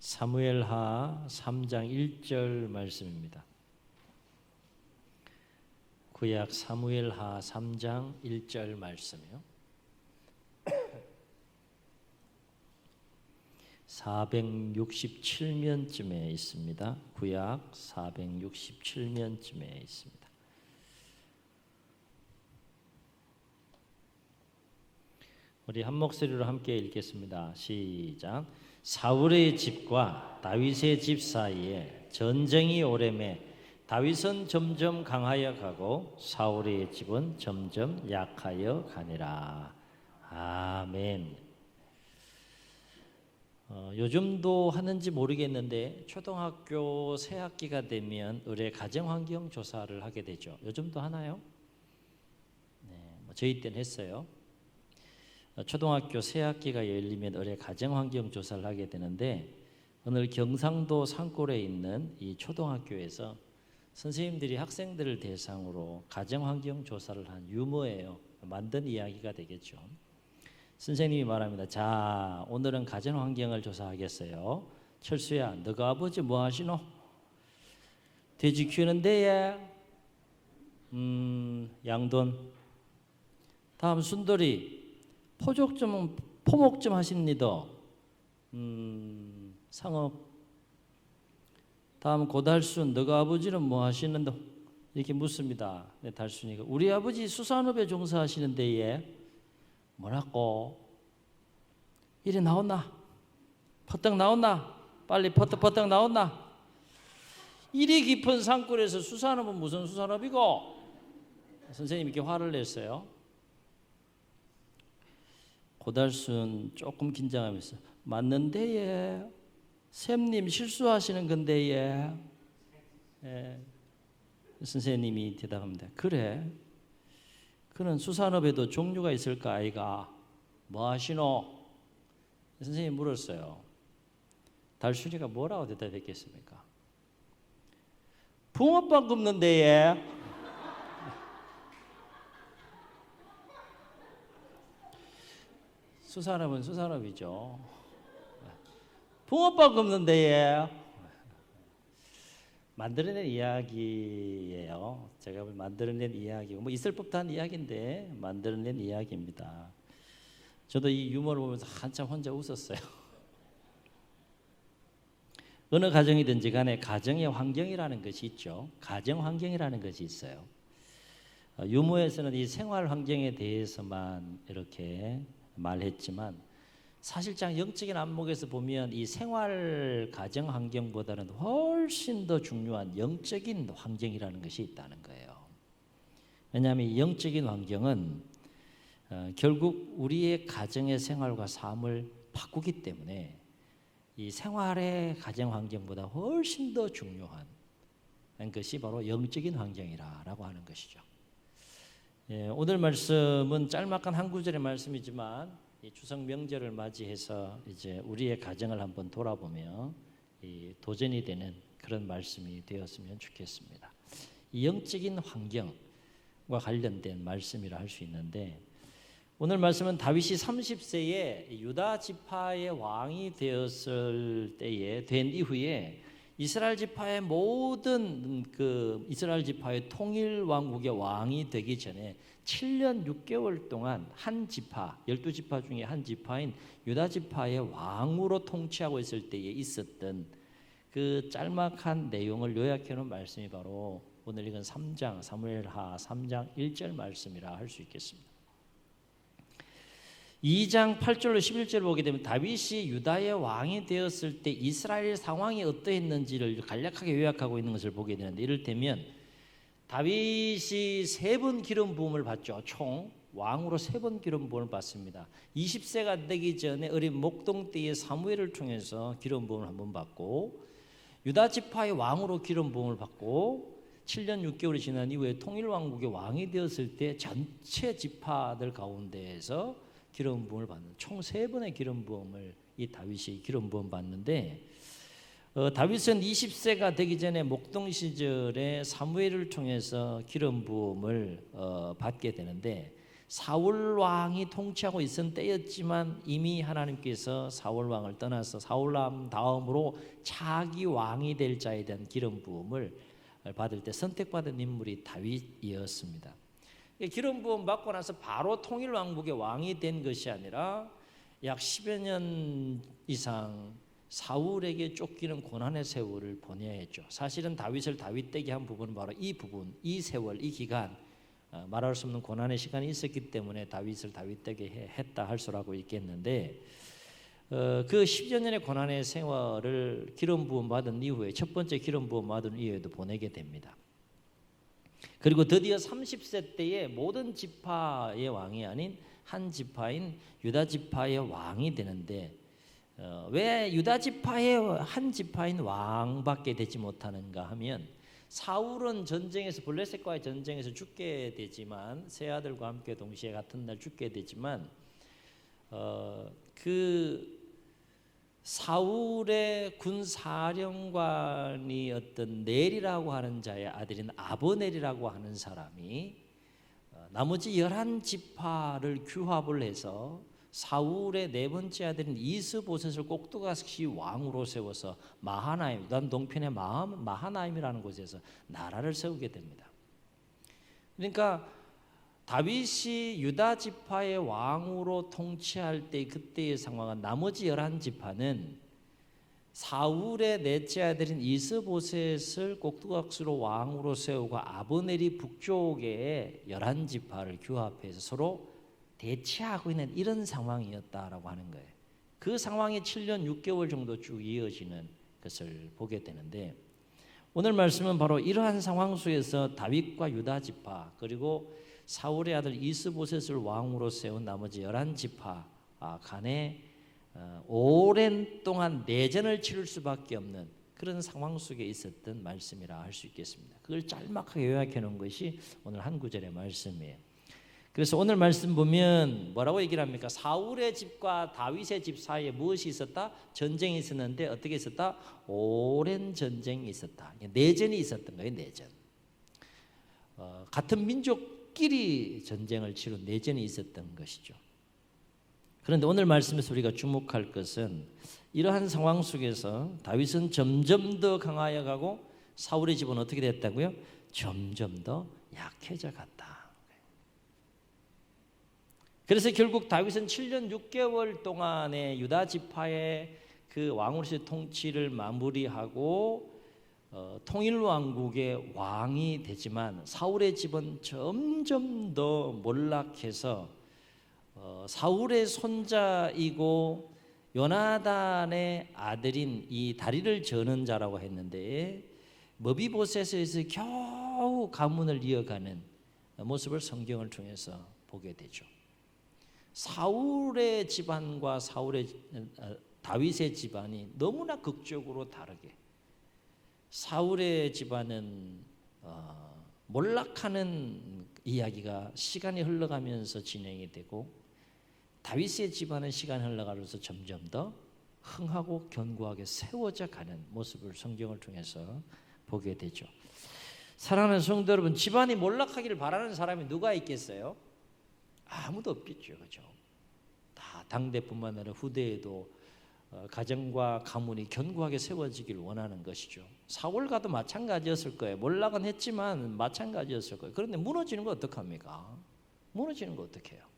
사무엘하 3장 1절 말씀입니다. 구약 사무엘하 3장 1절 말씀이요. 467면쯤에 있습니다. 구약 467면쯤에 있습니다. 우리 한 목소리로 함께 읽겠습니다. 시작. 사울의 집과 다윗의 집 사이에 전쟁이 오래매 다윗은 점점 강하여 가고 사울의 집은 점점 약하여 가니라. 아멘. 어, 요즘도 하는지 모르겠는데 초등학교 새 학기가 되면 의뢰 가정 환경 조사를 하게 되죠. 요즘도 하나요? 네, 뭐 저희 때는 했어요. 어, 초등학교 새 학기가 열리면 의뢰 가정환경 조사를 하게 되는데 오늘 경상도 산골에 있는 이 초등학교에서 선생님들이 학생들을 대상으로 가정환경 조사를 한 유머예요. 만든 이야기가 되겠죠. 선생님이 말합니다. 자, 오늘은 가정환경을 조사하겠어요. 철수야, 너가 아버지 뭐 하시노? 돼지 키우는데, 음, 양돈. 다음 순돌이, 포족 좀, 포목 좀 하십니다. 음, 상업. 다음 고달순, 너가 아버지는 뭐 하시는데? 이렇게 묻습니다. 네, 달순이가 우리 아버지 수산업에 종사하시는데 예. 뭐라고? 이리 나온나? 퍼뜩 나온나? 빨리 퍼뜩퍼뜩 나온나? 이리 깊은 산골에서 수산업은 무슨 수산업이고? 선생님이 이렇게 화를 냈어요. 고달순 조금 긴장하면서 맞는데 예. 샘님 실수하시는 건데 예. 예. 선생님이 대답합니다. 그래. 그는 수산업에도 종류가 있을까 아이가 뭐 하시노? 선생님이 물었어요. 달순이가 뭐라고 대답했겠습니까? 붕어빵 굽는데 예. 수산업은 수산업이죠. 붕어빵 굽는 데 예. 만들어낸 이야기예요. 제가 만들어낸 이야기고 뭐 있을 법한 이야기인데 만들어낸 이야기입니다. 저도 이 유머를 보면서 한참 혼자 웃었어요. 어느 가정이든지 간에 가정의 환경이라는 것이 있죠. 가정 환경이라는 것이 있어요. 어, 유머에서는 이 생활 환경에 대해서만 이렇게 말했지만 사실상 영적인 안목에서 보면 이 생활 가정 환경보다는 훨씬 더 중요한 영적인 환경이라는 것이 있다는 거예요. 왜냐하면 영적인 환경은 어, 결국 우리의 가정의 생활과 삶을 바꾸기 때문에 이 생활의 가정 환경보다 훨씬 더 중요한 것이 바로 영적인 환경이라고 하는 것이죠. 예, 오늘 말씀은 짤막한 한 구절의 말씀이지만 추석 명절을 맞이해서 이제 우리의 가정을 한번 돌아보며 도전이 되는 그런 말씀이 되었으면 좋겠습니다. 영적인 환경과 관련된 말씀이라 할 수 있는데 오늘 말씀은 다윗이 30세에 유다 지파의 왕이 되었을 때에 된 이후에 이스라엘 지파의 모든 그 이스라엘 지파의 통일 왕국의 왕이 되기 전에 7년 6개월 동안 한 지파, 12지파 중에 한 지파인 유다 지파의 왕으로 통치하고 있을 때에 있었던 그 짤막한 내용을 요약해 놓은 말씀이 바로 오늘 읽은 3장 사무엘하 3장 1절 말씀이라 할 수 있겠습니다. 2장 8절로 11절 보게 되면 다윗이 유다의 왕이 되었을 때 이스라엘 상황이 어떠했는지를 간략하게 요약하고 있는 것을 보게 되는데 이를테면 다윗이 세 번 기름 부음을 받죠. 총 왕으로 세 번 기름 부음을 받습니다. 20세가 되기 전에 어린 목동 때의 사무엘을 통해서 기름 부음을 한 번 받고 유다 지파의 왕으로 기름 부음을 받고 7년 6개월이 지난 이후에 통일 왕국의 왕이 되었을 때 전체 지파들 가운데에서 기름 부음을 받는 총 세 번의 기름 부음을 이 다윗이 기름 부음 받는데 어, 다윗은 20세가 되기 전에 목동 시절에 사무엘을 통해서 기름 부음을 어, 받게 되는데 사울 왕이 통치하고 있던 때였지만 이미 하나님께서 사울 왕을 떠나서 사울 왕 다음으로 차기 왕이 될 자에 대한 기름 부음을 받을 때 선택받은 인물이 다윗이었습니다. 기름 부음 받고 나서 바로 통일 왕국의 왕이 된 것이 아니라 약 10여 년 이상 사울에게 쫓기는 고난의 세월을 보내야 했죠. 사실은 다윗을 다윗되게 한 부분은 바로 이 부분, 이 세월, 이 기간 어, 말할 수 없는 고난의 시간이 있었기 때문에 다윗을 다윗되게 했다 할 수라고 있겠는데 어, 그 10여 년의 고난의 생활을 기름 부음 받은 이후에 첫 번째 기름 부음 받은 이후에도 보내게 됩니다. 그리고 드디어 30세 때에 모든 지파의 왕이 아닌 한 지파인 유다 지파의 왕이 되는데 어, 왜 유다 지파의 한 지파인 왕밖에 되지 못하는가 하면 사울은 전쟁에서 블레셋과의 전쟁에서 죽게 되지만 세 아들과 함께 동시에 같은 날 죽게 되지만 어, 그 사울의 군 사령관이었던 넬이라고 하는 자의 아들인 아버넬이라고 하는 사람이 어, 나머지 열한 지파를 규합을 해서 사울의 네 번째 아들인 이스보셋을 꼭두가시 왕으로 세워서 마하나임, 난 동편의 마, 마하나임이라는 곳에서 나라를 세우게 됩니다. 그러니까 다윗이 유다 지파의 왕으로 통치할 때 그때의 상황은 나머지 열한 지파는 사울의 넷째 아들인 이스보셋을 꼭두각시로 왕으로 세우고 아브넬이 북쪽에 열한 지파를 규합해서 서로 대치하고 있는 이런 상황이었다라고 하는 거예요. 그 상황이 7년 6개월 정도 쭉 이어지는 것을 보게 되는데 오늘 말씀은 바로 이러한 상황 속에서 다윗과 유다 지파 그리고 사울의 아들 이스보셋을 왕으로 세운 나머지 열한 지파 아, 간에 어, 오랜 동안 내전을 치를 수밖에 없는 그런 상황 속에 있었던 말씀이라 할 수 있겠습니다. 그걸 짤막하게 요약해 놓은 것이 오늘 한 구절의 말씀이에요. 그래서 오늘 말씀 보면 뭐라고 얘기를 합니까? 사울의 집과 다윗의 집 사이에 무엇이 있었다? 전쟁이 있었는데 어떻게 있었다? 오랜 전쟁이 있었다. 내전이 있었던 거예요, 내전. 어, 같은 민족 끼리 전쟁을 치루 내전이 있었던 것이죠. 그런데 오늘 말씀에서 우리가 주목할 것은 이러한 상황 속에서 다윗은 점점 더 강하여 가고 사울의 집은 어떻게 됐다고요? 점점 더 약해져 갔다. 그래서 결국 다윗은 7년 6개월 동안의 유다 지파의 그 왕으로서의 통치를 마무리하고 어, 통일 왕국의 왕이 되지만 사울의 집은 점점 더 몰락해서 어, 사울의 손자이고 요나단의 아들인 이 다리를 저는 자라고 했는데 머비보셋에서 겨우 가문을 이어가는 모습을 성경을 통해서 보게 되죠. 사울의 집안과 사울의 어, 다윗의 집안이 너무나 극적으로 다르게 사울의 집안은 어, 몰락하는 이야기가 시간이 흘러가면서 진행이 되고 다윗의 집안은 시간이 흘러가면서 점점 더 흥하고 견고하게 세워져 가는 모습을 성경을 통해서 보게 되죠. 사랑하는 성도 여러분, 집안이 몰락하기를 바라는 사람이 누가 있겠어요? 아무도 없겠죠, 그죠? 다 당대뿐만 아니라 후대에도 어, 가정과 가문이 견고하게 세워지길 원하는 것이죠. 사울과도 마찬가지였을 거예요. 몰락은 했지만 마찬가지였을 거예요. 그런데 무너지는 거 어떡합니까? 무너지는 거 어떡해요?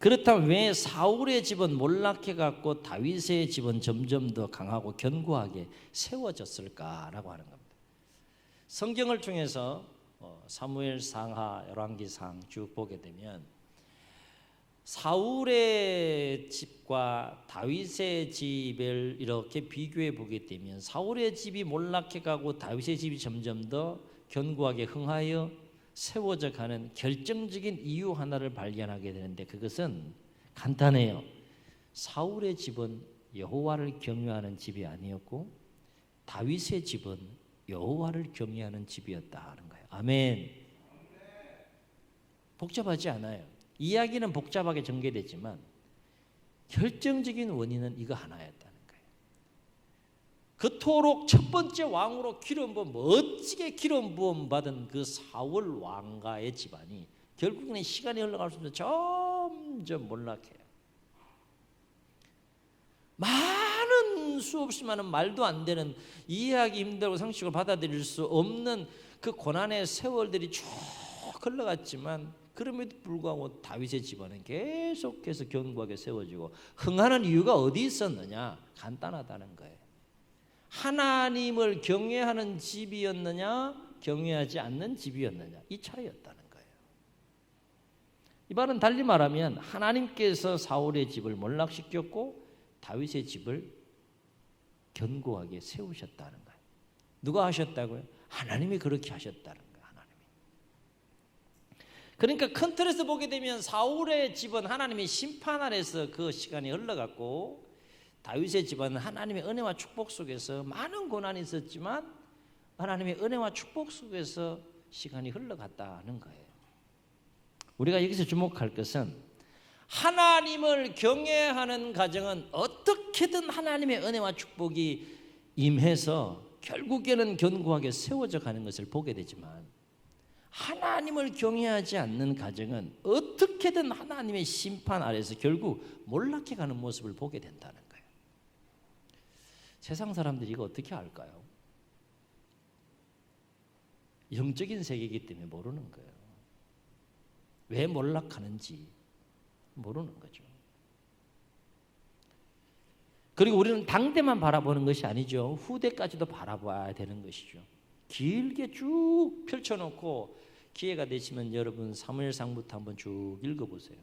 그렇다면 왜 사울의 집은 몰락해 갖고 다윗의 집은 점점 더 강하고 견고하게 세워졌을까라고 하는 겁니다. 성경을 통해서 어, 사무엘 상하 열왕기상 쭉 보게 되면 사울의 집과 다윗의 집을 이렇게 비교해 보게 되면 사울의 집이 몰락해 가고 다윗의 집이 점점 더 견고하게 흥하여 세워져 가는 결정적인 이유 하나를 발견하게 되는데 그것은 간단해요. 사울의 집은 여호와를 경외하는 집이 아니었고 다윗의 집은 여호와를 경외하는 집이었다 하는 거예요. 아멘. 복잡하지 않아요. 이야기는 복잡하게 전개되지만 결정적인 원인은 이거 하나였다는 거예요. 그토록 첫 번째 왕으로 기름 부음 멋지게 기름 부음 받은 그 사울 왕가의 집안이 결국에는 시간이 흘러갈수록 점점 몰락해요. 많은 수없이 많은 말도 안 되는 이해하기 힘들고 상식을 받아들일 수 없는 그 고난의 세월들이 쭉 흘러갔지만 그럼에도 불구하고 다윗의 집안은 계속해서 견고하게 세워지고 흥하는 이유가 어디 있었느냐? 간단하다는 거예요. 하나님을 경외하는 집이었느냐? 경외하지 않는 집이었느냐? 이 차이였다는 거예요. 이 말은 달리 말하면 하나님께서 사울의 집을 몰락시켰고 다윗의 집을 견고하게 세우셨다는 거예요. 누가 하셨다고요? 하나님이 그렇게 하셨다는 거예요. 그러니까 큰 틀에서 보게 되면 사울의 집은 하나님의 심판 아래서 그 시간이 흘러갔고 다윗의 집은 하나님의 은혜와 축복 속에서 많은 고난이 있었지만 하나님의 은혜와 축복 속에서 시간이 흘러갔다는 거예요. 우리가 여기서 주목할 것은 하나님을 경외하는 가정은 어떻게든 하나님의 은혜와 축복이 임해서 결국에는 견고하게 세워져 가는 것을 보게 되지만 하나님을 경외하지 않는 가정은 어떻게든 하나님의 심판 아래서 결국 몰락해 가는 모습을 보게 된다는 거예요. 세상 사람들이 이거 어떻게 알까요? 영적인 세계이기 때문에 모르는 거예요. 왜 몰락하는지 모르는 거죠. 그리고 우리는 당대만 바라보는 것이 아니죠. 후대까지도 바라봐야 되는 것이죠. 길게 쭉 펼쳐놓고 기회가 되시면 여러분 사무엘상부터 한번 쭉 읽어보세요.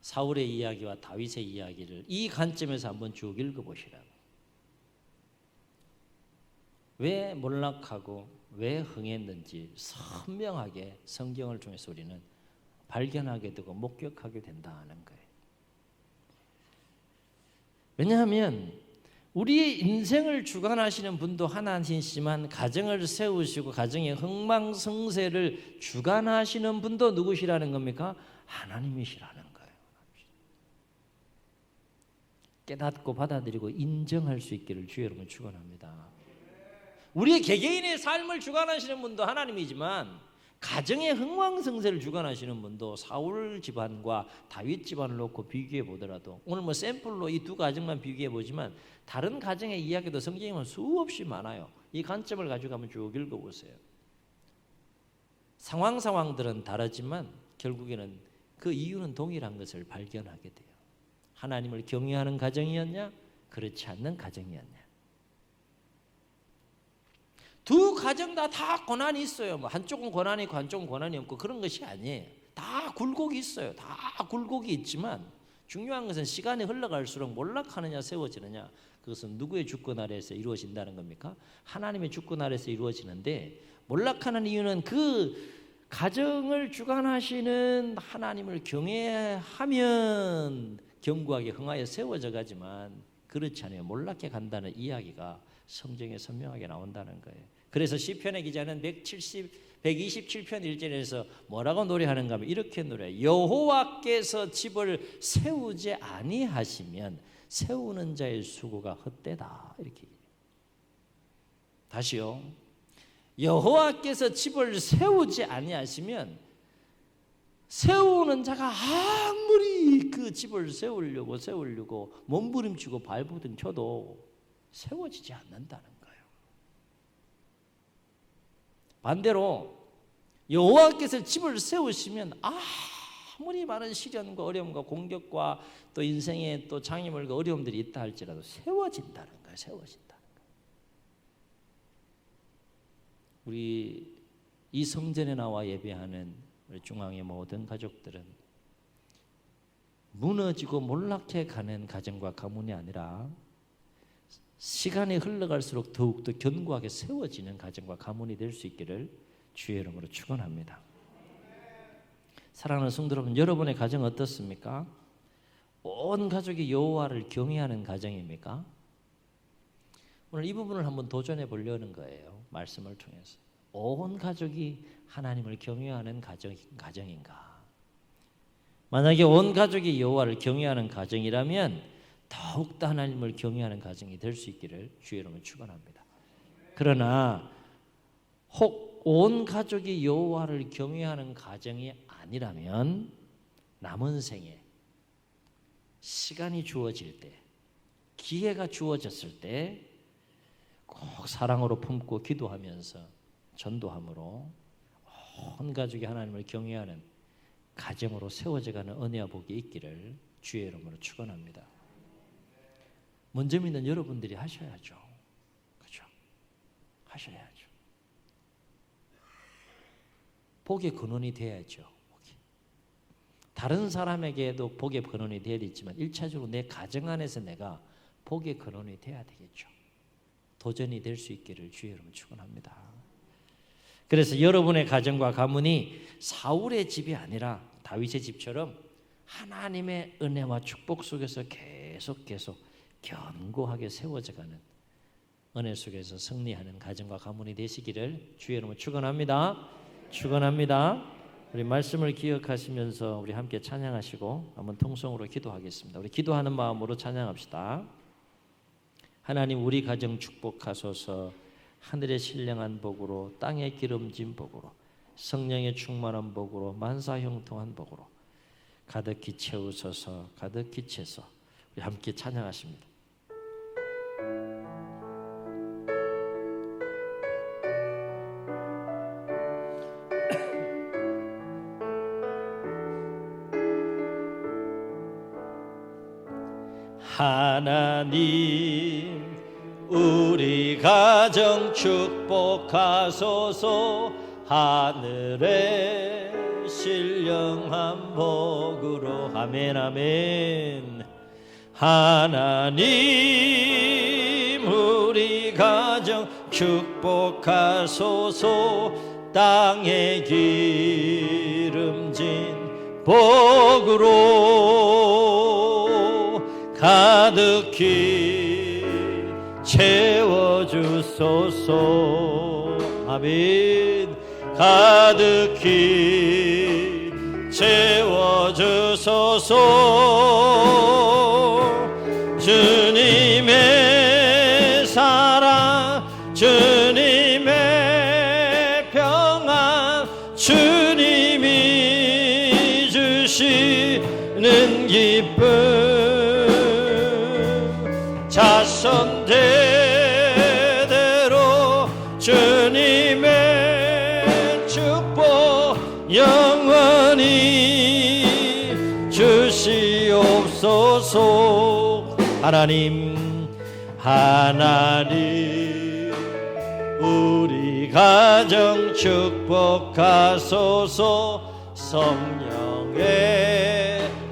사울의 이야기와 다윗의 이야기를 이 관점에서 한번 쭉 읽어보시라고. 왜 몰락하고 왜 흥했는지 선명하게 성경을 통해서 우리는 발견하게 되고 목격하게 된다는 거예요. 왜냐하면 우리의 인생을 주관하시는 분도 하나님이시지만 가정을 세우시고 가정의 흥망성쇠를 주관하시는 분도 누구시라는 겁니까? 하나님이시라는 거예요. 깨닫고 받아들이고 인정할 수 있기를 주의 여러분 축원합니다. 우리의 개개인의 삶을 주관하시는 분도 하나님이지만 가정의 흥왕성쇠를 주관하시는 분도 사울 집안과 다윗 집안을 놓고 비교해 보더라도 오늘 뭐 샘플로 이 두 가정만 비교해 보지만 다른 가정의 이야기도 성경에 보면 수없이 많아요. 이 관점을 한번 쭉 읽어 보세요. 상황 상황들은 다르지만 결국에는 그 이유는 동일한 것을 발견하게 돼요. 하나님을 경외하는 가정이었냐? 그렇지 않는 가정이었냐? 두 가정 다 다 고난이 있어요. 뭐 한쪽은 고난이 있고 한쪽은 고난이 없고 그런 것이 아니에요. 다 굴곡이 있어요. 다 굴곡이 있지만 중요한 것은 시간이 흘러갈수록 몰락하느냐 세워지느냐 그것은 누구의 주권 아래에서 이루어진다는 겁니까? 하나님의 주권 아래에서 이루어지는데 몰락하는 이유는 그 가정을 주관하시는 하나님을 경외하면 견고하게 흥하여 세워져 가지만 그렇지 않아요. 몰락해 간다는 이야기가 성경에 선명하게 나온다는 거예요. 그래서 시편의 기자는 170 127편 1절에서 뭐라고 노래하는가 하면 이렇게 노래 여호와께서 집을 세우지 아니하시면 세우는 자의 수고가 헛되다 이렇게 다시요 여호와께서 집을 세우지 아니하시면 세우는 자가 아무리 그 집을 세우려고 세우려고 몸부림치고 발부든 쳐도 세워지지 않는다는 반대로 여호와께서 집을 세우시면 아무리 많은 시련과 어려움과 공격과 또 인생의 또 장애물과 어려움들이 있다 할지라도 세워진다는 거예요. 세워진다는 거예요. 우리 이 성전에 나와 예배하는 우리 중앙의 모든 가족들은 무너지고 몰락해 가는 가정과 가문이 아니라 시간이 흘러갈수록 더욱더 견고하게 세워지는 가정과 가문이 될 수 있기를 주의 이름으로 축원합니다. 사랑하는 성도 여러분, 여러분의 가정 어떻습니까? 온 가족이 여호와를 경외하는 가정입니까? 오늘 이 부분을 한번 도전해 보려는 거예요. 말씀을 통해서. 온 가족이 하나님을 경외하는 가정, 가정인가? 만약에 온 가족이 여호와를 경외하는 가정이라면 더욱더 하나님을 경외하는 가정이 될 수 있기를 주의 이름으로 축원합니다. 그러나 혹 온 가족이 여호와를 경외하는 가정이 아니라면 남은 생에 시간이 주어질 때 기회가 주어졌을 때 꼭 사랑으로 품고 기도하면서 전도함으로 온 가족이 하나님을 경외하는 가정으로 세워져가는 은혜와 복이 있기를 주의 이름으로 축원합니다. 먼저 믿는 여러분들이 하셔야죠. 그렇죠? 하셔야죠. 복의 근원이 돼야죠. 다른 사람에게도 복의 근원이 돼야 되지만 일차적으로 내 가정 안에서 내가 복의 근원이 돼야 되겠죠. 도전이 될 수 있기를 주의 이름으로 축원합니다. 그래서 여러분의 가정과 가문이 사울의 집이 아니라 다윗의 집처럼 하나님의 은혜와 축복 속에서 계속 계속 견고하게 세워져 가는 은혜 속에서 승리하는 가정과 가문이 되시기를 주의 이름으로 축원합니다. 축원합니다. 우리 말씀을 기억하시면서 우리 함께 찬양하시고 한번 통성으로 기도하겠습니다. 우리 기도하는 마음으로 찬양합시다. 하나님 우리 가정 축복하소서 하늘의 신령한 복으로 땅의 기름진 복으로 성령의 충만한 복으로 만사 형통한 복으로 가득히 채우소서 가득히 채서 우리 함께 찬양하십니다. 하나님 축복하소서. 하늘의 신령한 복으로. 아멘 아멘. 하나님 우리 가정 축복하소서. 땅에 기름진 복으로 가득히 채워주소서. 아멘. 가득히 채워주소서. 주님의 사랑 주님의 평안 주님이 주시는 기쁨. 자손 주시옵소서. 하나님 하나님 우리 가정 축복하소서. 성령의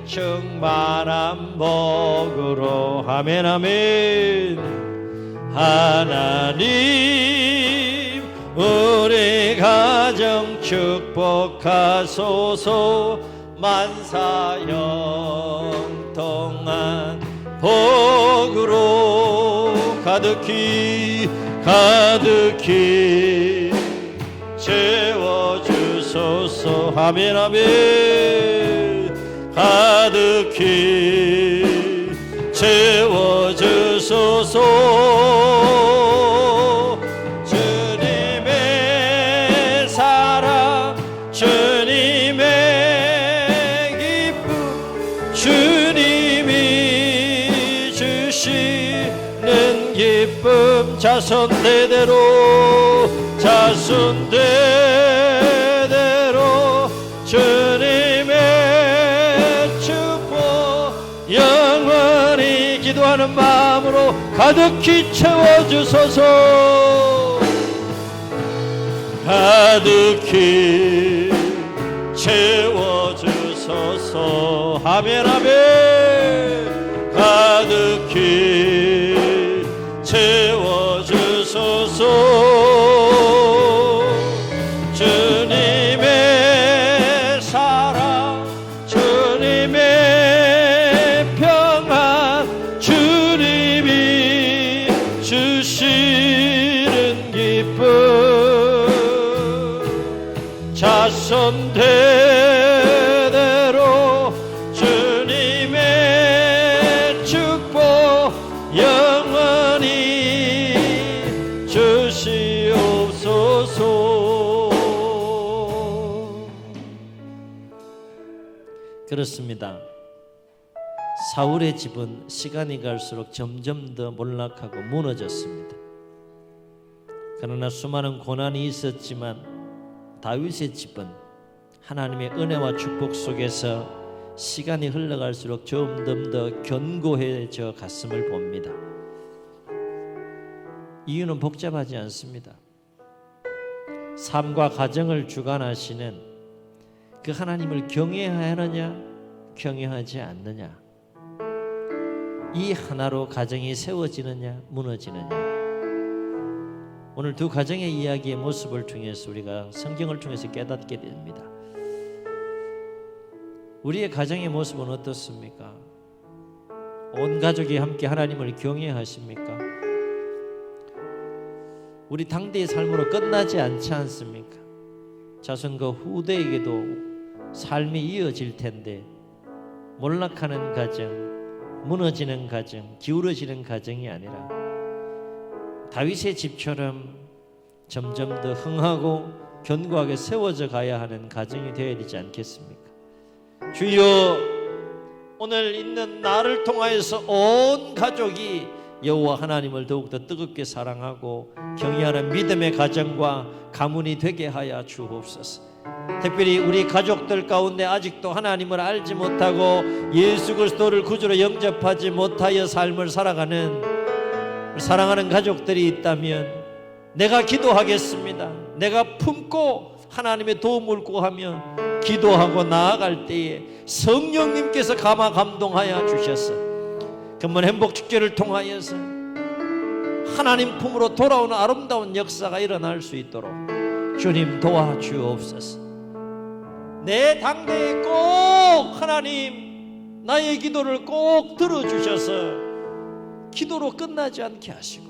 충만한 복으로. 아멘 아멘. 하나님 우리 가정 축복하소서. 만사형 통한 복으로 가득히 가득히 채워주소서. 아멘 아멘. 가득히 채워주소서 자손 대대로 자손 대대로 주님의 축복 영원히 기도하는 마음으로 가득히 채워주소서. 가득히 채워주소서. 아멘 아멘. 가득히 주시는 기쁨 자선 대대로 주님의 축복 영원히 주시옵소서 그렇습니다. 사울의 집은 시간이 갈수록 점점 더 몰락하고 무너졌습니다. 그러나 수많은 고난이 있었지만 다윗의 집은 하나님의 은혜와 축복 속에서 시간이 흘러갈수록 점점 더 견고해져 갔음을 봅니다. 이유는 복잡하지 않습니다. 삶과 가정을 주관하시는 그 하나님을 경외하느냐 경외하지 않느냐 이 하나로 가정이 세워지느냐 무너지느냐 오늘 두 가정의 이야기의 모습을 통해서 우리가 성경을 통해서 깨닫게 됩니다. 우리의 가정의 모습은 어떻습니까? 온 가족이 함께 하나님을 경외하십니까? 우리 당대의 삶으로 끝나지 않지 않습니까? 자손과 후대에게도 삶이 이어질 텐데 몰락하는 가정, 무너지는 가정, 기울어지는 가정이 아니라 다윗의 집처럼 점점 더 흥하고 견고하게 세워져 가야 하는 가정이 되어야 되지 않겠습니까? 주여 오늘 있는 나를 통하여서 온 가족이 여호와 하나님을 더욱더 뜨겁게 사랑하고 경외하는 믿음의 가정과 가문이 되게 하여 주옵소서. 특별히 우리 가족들 가운데 아직도 하나님을 알지 못하고 예수 그리스도를 구주로 영접하지 못하여 삶을 살아가는 사랑하는 가족들이 있다면 내가 기도하겠습니다. 내가 품고 하나님의 도움을 구하며 기도하고 나아갈 때에 성령님께서 감화 감동하여 주셔서 금번 행복 축제를 통하여서 하나님 품으로 돌아오는 아름다운 역사가 일어날 수 있도록 주님 도와주옵소서. 내 당대에 꼭 하나님 나의 기도를 꼭 들어주셔서 기도로 끝나지 않게 하시고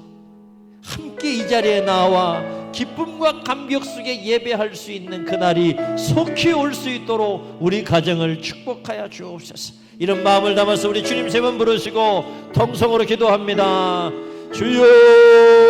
함께 이 자리에 나와 기쁨과 감격 속에 예배할 수 있는 그날이 속히 올 수 있도록 우리 가정을 축복하여 주옵소서. 이런 마음을 담아서 우리 주님 세 번 부르시고 통성으로 기도합니다. 주여